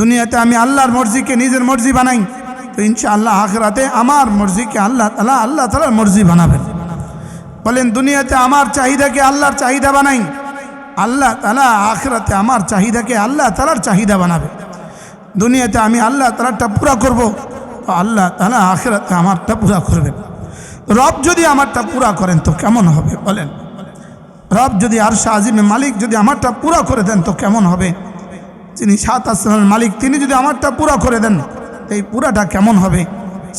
দুনিয়াতে আমি আল্লাহর মর্জিকে নিজের মর্জি বানাই, তো ইনশাআল্লাহ আখরাতে আমার মর্জিকে আল্লাহ তালা, আল্লাহ তালার মর্জি বানাবেন। বলেন, দুনিয়াতে আমার চাহিদাকে আল্লাহর চাহিদা বানাই, আল্লাহ তালা আখরাতে আমার চাহিদাকে আল্লাহ তালার চাহিদা বানাবে। দুনিয়াতে আমি আল্লাহ তালারটা পুরা করব আল্লাহ তালা আখরাতে আমারটা পুরা করবেন রব যদি আমারটা পুরা করেন তো কেমন হবে? বলেন, রব যদি আর শাহ আজিমের মালিক যদি আমারটা পুরা করে দেন তো কেমন হবে? যিনি সাত আসমানের মালিক, তিনি যদি আমারটা পুরা করে দেন এই পুরাটা কেমন হবে?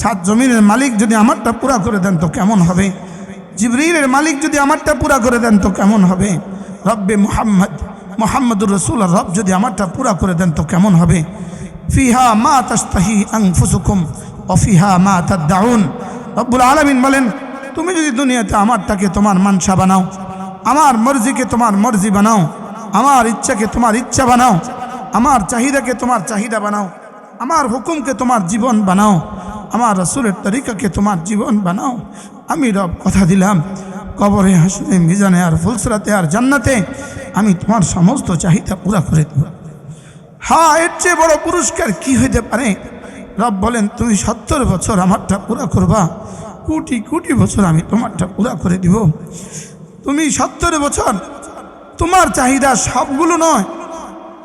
সাত জমিনের মালিক যদি আমারটা পুরা করে দেন, তো কেমন হবে? জিবরিলের মালিক যদি আমারটা পুরা করে দেন, তো কেমন হবে? রব্বে মোহাম্মদ, মোহাম্মদুর রসুল রব যদি আমারটা পুরা করে দেন, তো কেমন হবে? ফিহা মা তাস্তাহি আংফুসুকুম অফিহা মা তাদ্দাউন। রব্বুল আলমিন বলেন, তুমি যদি দুনিয়াতে আমারটাকে তোমার মানসা বানাও, আমার মর্জিকে তোমার মর্জি বানাও, আমার ইচ্ছাকে তোমার ইচ্ছা বানাও আমার চাহিদাকে তোমার চাহিদা বানাও। আমার হুকুমকে তোমার জীবন বানাও। আমার রসুলের তরিকাকে তোমার জীবন বানাও। আমি রব কথা দিলাম। কবরে হাসনে মিজানে আর ফুলসরাতে আর জান্নাতে আমি তোমার সমস্ত চাহিদা পুরা করে দেব। হ্যাঁ এর চেয়ে বড় পুরস্কার কি হইতে পারে? রব বলেন, তুমি সত্তর বছর আমারটা পুরা করবা। কোটি কোটি বছর আমি তোমারটা পুরা করে দিব। তুমি সত্তর বছর তোমার চাহিদা সবগুলো নয়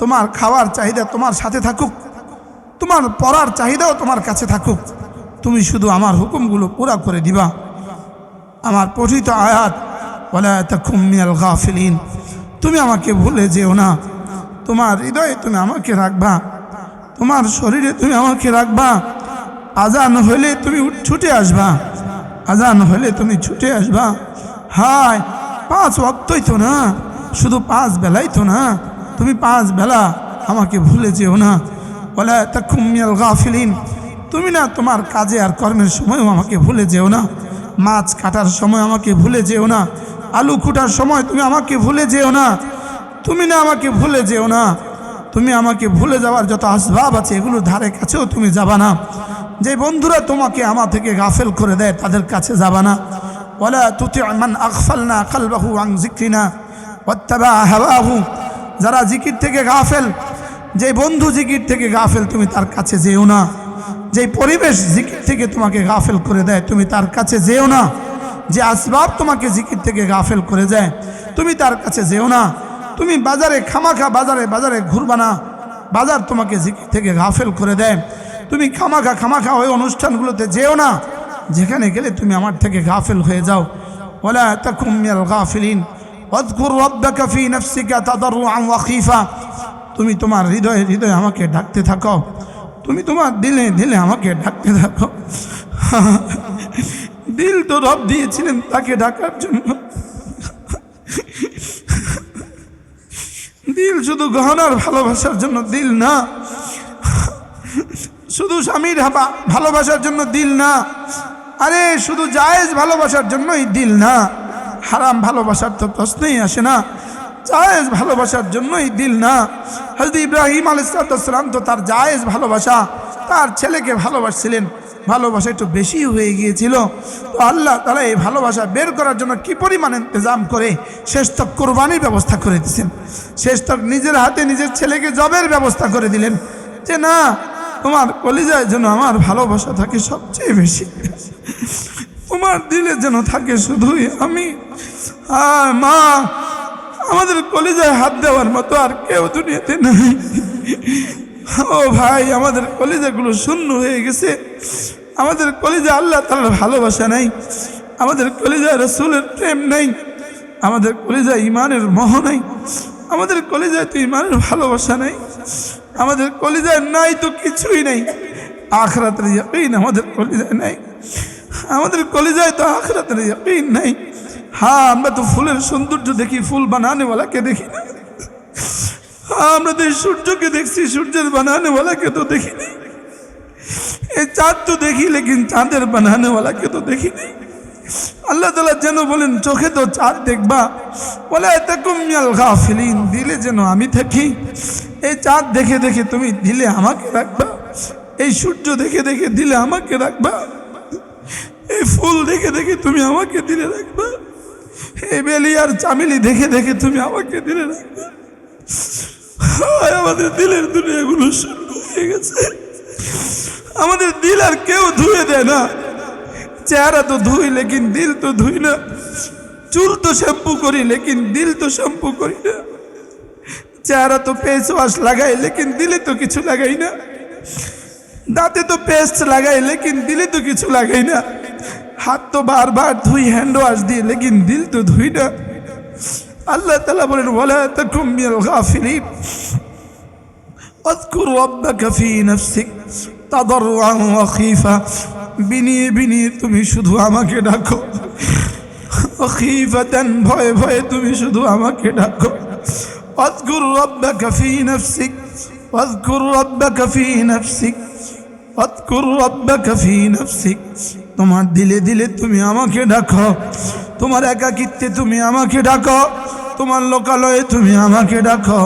তোমার খাওয়ার চাহিদা তোমার সাথে থাকুক। তোমার পড়ার চাহিদাও তোমার কাছে থাকুক। তুমি শুধু আমার হুকুমগুলো পুরা করে দিবা। আমার পঠিত আয়াত গাফিলিন। তুমি আমাকে ভুলে যেও না। তোমার হৃদয়ে তুমি আমাকে রাখবা। তোমার শরীরে তুমি আমাকে রাখবা। আজান হলে তুমি ছুটে আসবা। আজান হলে তুমি ছুটে আসবা। হায়, পাঁচ অক্তই তো না। শুধু পাঁচ বেলাই তো না। তুমি পাঁচ বেলা আমাকে ভুলে যেও না। বলে মিয়াল গাফিলিন। তুমি না তোমার কাজে আর কর্মের সময়ও আমাকে ভুলে যেও না। মাছ কাটার সময় আমাকে ভুলে যেও না। আলু কুটার সময় তুমি আমাকে ভুলে যেও না। তুমি না আমাকে ভুলে যেও না। তুমি আমাকে ভুলে যাওয়ার যত আসবাব আছে এগুলোর ধারে কাছেও তুমি যাবা না। যে বন্ধুরা তোমাকে আমার থেকে গাফেল করে দেয় তাদের কাছে যাবা না। ওলা তুতি মান আকফাল না কালবাহু আং জিক্রিনা অত্যাবা হাবাহু যারা জিকির থেকে গাফেল যে বন্ধু জিকির থেকে গাফেল, তুমি তার কাছে যেও না। যে পরিবেশ জিকির থেকে তোমাকে গাফেল করে দেয়, তুমি তার কাছে যেও না। যে আসবাব তোমাকে জিকির থেকে গাফেল করে যায় তুমি তার কাছে যেও না। তুমি বাজারে খামাখা, বাজারে বাজারে ঘুরবা না বাজার তোমাকে জিকির থেকে গাফেল করে দেয়। তুমি খামাখা খামাখা ওই অনুষ্ঠানগুলোতে যেও না। যেখানে গেলে তুমি আমার থেকে গাফেল হয়ে যাও। ওলা তাকুম মিনাল গাফিলিন। অদ্কুর রব্বাকা ফি নাফসিকা তাদাররুআন ওয়া খীফা। তুমি তোমার হৃদয়ে হৃদয়ে আমাকে ডাকতে থাকো। তুমি তোমার দিলে দিলে আমাকে ডাকতে থাকো। দিল তো রব দিয়েছিলেন তাকে ডাকার জন্য। দিল শুধু গহনার ভালোবাসার জন্য দিল না। শুধু স্বামীর ভালোবাসার জন্য দিল না। আরে, শুধু জায়েজ ভালোবাসার জন্যই দিল না। হারাম ভালোবাসার তো প্রশ্নই আসে না। জায়েজ ভালোবাসার জন্যই দিল না। হজরত ইব্রাহিম আলাইসালাম তো তার জায়েজ ভালোবাসা, তার ছেলেকে ভালোবাসছিলেন। ভালোবাসা একটু বেশি হয়ে গিয়েছিল। তো আল্লাহ তারা এই ভালোবাসা বের করার জন্য কি পরিমাণ ইন্তজাম করে শেষ তক কোরবানির ব্যবস্থা করে দিয়েছেন। শেষ তক নিজের হাতে নিজের ছেলেকে জবের ব্যবস্থা করে দিলেন যে না, তোমার কলিজায় জন্য আমার ভালোবাসা থাকে সবচেয়ে বেশি। তোমার দিলে যেন থাকে শুধুই আমি। মা, আমাদের কলিজায় হাত দেওয়ার মতো আর কেউ দুনিয়াতে নাই। ও ভাই, আমাদের কলিজাগুলো শূন্য হয়ে গেছে। আমাদের কলিজা আল্লাহ তালার ভালোবাসা নাই। আমাদের কলিজা রসুলের প্রেম নেই। আমাদের কলিজা ইমানের মহ নাই। আমাদের কলিজায় তো ইমানের ভালোবাসা নাই। আমাদের কলিজায় নাই তো কিছুই নেই। আখরাতের ইয়াকিন আমাদের কলিজায় নাই। আমাদের কলিজায় তো আখরাতের ইয়াকিন নাই। হ্যাঁ আমরা তো ফুলের সৌন্দর্য দেখি ফুল বানানেওয়ালাকে দেখি না। হ্যাঁ, আমরা তো সূর্যকে দেখছি সূর্যের বানানেওয়ালাকে তো দেখি দেখিনি এই চাঁদ তো দেখি লেকিন চাঁদের বানানেওয়ালাকে তো দেখি দেখিনি আল্লাহ তালা যেন বলেন চোখে তো চাঁদ দেখবা। বলে এতকুমিয়াল গাফিলিন দিলে যেন আমি থাকি। এই চাঁদ দেখে দেখে তুমি দিলে আমাকে রাখবা। এই সূর্য দেখে দেখে দিলে আমাকে রাখবা। এই ফুল দেখে দেখে তুমি আমাকে দিলে রাখবা। এই বেলি আর চামেলি দেখে দেখে তুমি আমাকে দিলে রাখবা। আমাদের দিলের দুনিয়াগুলো শূন্য হয়ে গেছে। আমাদের দিল আর কেউ ধুয়ে দেয় না। চেহারা তো ধুই, লেকিন দিল তো ধুই না। চুল তো শ্যাম্পু করি, লেকিন দিল তো শ্যাম্পু করি না। চেহারা তো ফেস ওয়াশ লাগাই, লেকিন দিলে তো কিছু লাগাই না। দাঁতে তো পেস্ট লাগাই, লেকিন দিলে তো কিছু লাগাই না। হাত তো বারবার ধুই হ্যান্ড ওয়াশ দিয়ে লেকিন দিল তো ধুই না আল্লাহ তালা বলেন ওলা তকুম মিনাল গাফিলিন اذكر ربك في نفسك تضرعا وخيفا বিনিয়ে বিনিয়ে তুমি শুধু আমাকে ডাকো অখিফাতান ভয়ে ভয়ে তুমি শুধু আমাকে ডাকো اذكر ربك في نفسك واذكر ربك في نفسك واذكر ربك في نفسك তোমার দিলে দিলে তুমি আমাকে ডাকো। তোমার একাকিত্বে তুমি আমাকে ডাকো। তোমার লোকালয়ে তুমি আমাকে ডাকো।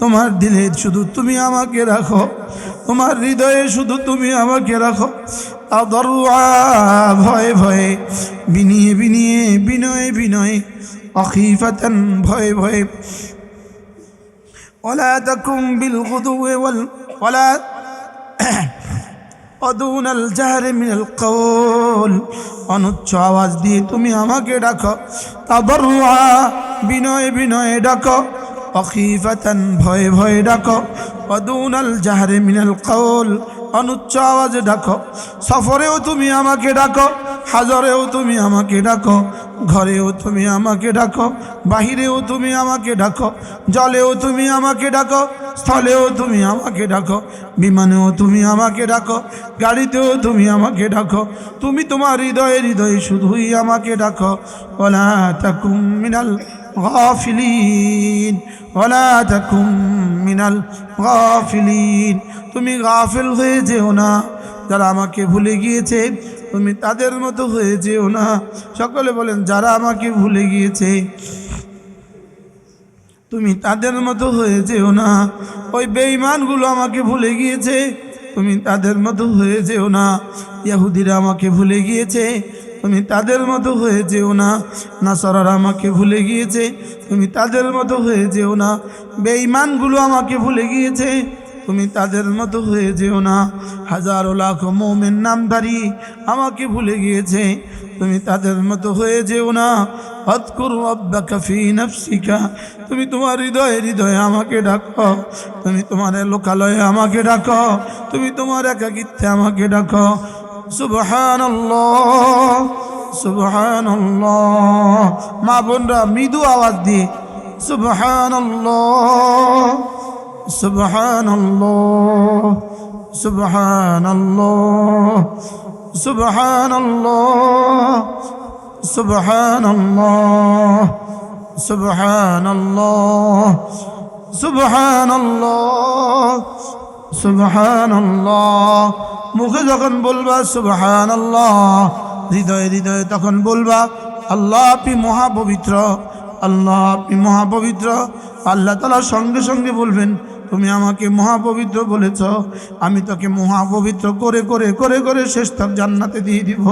তোমার দিলে শুধু তুমি আমাকে রাখো। তোমার হৃদয়ে শুধু তুমি আমাকে রাখো। আদরুয়া, ভয়ে ভয়ে, বিনিয়ে বিনিয়ে, বিনয়ে বিনয়ে অখিফাতান ভয়ে ভয়ে। ওলা তুম বিল ওলা অদুন আল জাহরে মিনাল কৌল অনুচ্চ আওয়াজ দিয়ে তুমি আমাকে ডাকো। তাবরুয়া বিনয় বিনয়ে ডাকো। অখিফাতান, ভয়ে ভয়ে ডাকো। অদুন আল জাহরে মিনাল কৌল অনুচ্চ আওয়াজে ডাকো। সফরেও তুমি আমাকে ডাকো। হাজরেও তুমি আমাকে ডাকো, ঘরেও তুমি আমাকে ডাকো, বাহিরেও তুমি আমাকে ডাকো, জলেও তুমি আমাকে ডাকো, স্থলেও তুমি আমাকে ডাকো, বিমানেও তুমি আমাকে ডাকো, গাড়িতেও তুমি আমাকে ডাকো, তুমি তোমার হৃদয়ে হৃদয়ে শুধুই আমাকে ডাকো। ওলা তাকুম মিনাল গাফিলিন ওলা তাকুম মিনাল গাফিলিন, তুমি গাফিল হয়ে যেও না। যারা আমাকে ভুলে গিয়েছে তুমি তাদের মতো হয়ে যেও না। সকলে বলেন, যারা আমাকে ভুলে গিয়েছে, তুমি তাদের মতো হয়ে যেও না। ওই বেঈমানগুলো আমাকে ভুলে গিয়েছে, তুমি তাদের মতো হয়ে যেও না। ইয়াহুদিরা আমাকে ভুলে গিয়েছে, তুমি তাদের মতো হয়ে যেও না। নাসরারা আমাকে ভুলে গিয়েছে, তুমি তাদের মতো হয়ে যেও না। বেঈমানগুলো আমাকে ভুলে গিয়েছে তুমি তাদের মতো হয়ে যেও না। হাজারো লাখ মোমের নামধারী আমাকে ভুলে গিয়েছে। তুমি তাদের মতো হয়ে যেও না। তুমি তোমার হৃদয়ে হৃদয়ে আমাকে ডাকো। তুমি তোমার লোকালয়ে আমাকে ডাকো। তুমি তোমার একাকিত্বে আমাকে ডাকো। সুবহান সুবহান মা বোনরা মৃদু আওয়াজ দিয়ে সুবহান سبحان الله سبحان الله سبحان الله سبحان الله سبحان الله سبحان الله سبحان الله মুখে যখন বলবা সুবহান আল্লাহ হৃদয়ে হৃদয়ে তখন বলবা আল্লাহ আপনি মহাপবিত্র আল্লাহ আপনি মহাপবিত্র আল্লাহ তালা সঙ্গে সঙ্গে বলবেন তুমি আমাকে মহাপবিত্র বলেছ, আমি তোকে মহাপবিত্র করে করে করে করে শেষ তক জান্নাতে দিয়ে দিব।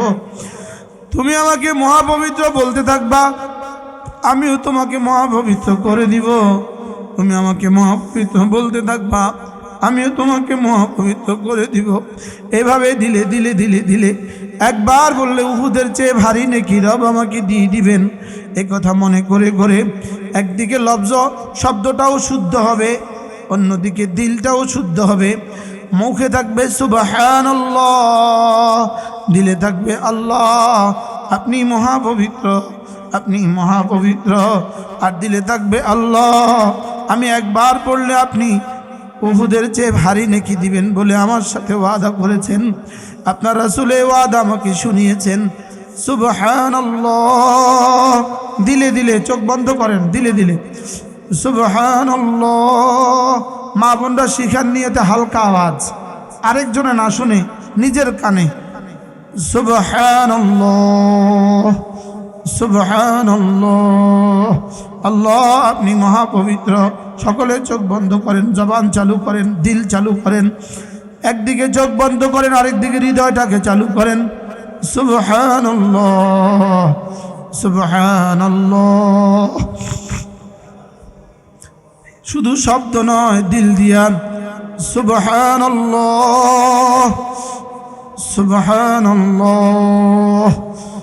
তুমি আমাকে মহাপবিত্র বলতে থাকবা, আমিও তোমাকে মহাপবিত্র করে দিব। তুমি আমাকে মহাপবিত্র বলতে থাকবা, আমিও তোমাকে মহাপবিত্র করে দিব। এভাবে দিলে দিলে দিলে দিলে একবার বললে উহুদের চেয়ে ভারী নেকি রব আমাকে দিয়ে দিবেন। এ কথা মনে করে করে একদিকে লব্জ, শব্দটাও শুদ্ধ হবে অন্যদিকে দিলটাও শুদ্ধ হবে। মুখে থাকবে সুবাহান দিলে থাকবে আল্লাহ, আপনি মহাপবিত্র আপনি মহাপবিত্র, আর দিলে থাকবে আল্লাহ, আমি একবার পড়লে আপনি উহুদের চেয়ে ভারী নেকি দিবেন বলে আমার সাথে ওয়াদা করেছেন। আপনার রাসুলে ওয়াদা আমাকে শুনিয়েছেন। সুবহান দিলে দিলে, চোখ বন্ধ করেন, দিলে দিলে। সুবহান মা বোনরা শিখার নিয়েতে হালকা আওয়াজ। আরেকজনে না শুনে নিজের কানে। সুবহান সুবহান আল্লাহ, আপনি মহাপবিত্র। সকলে চোখ বন্ধ করেন, জবান চালু করেন, দিল চালু করেন। একদিকে চোখ বন্ধ করেন, আরেকদিকে হৃদয়টাকে চালু করেন। সুবহান সুবহান শুধু শব্দ নয় দিল দিয়া। সুবহান সুবহান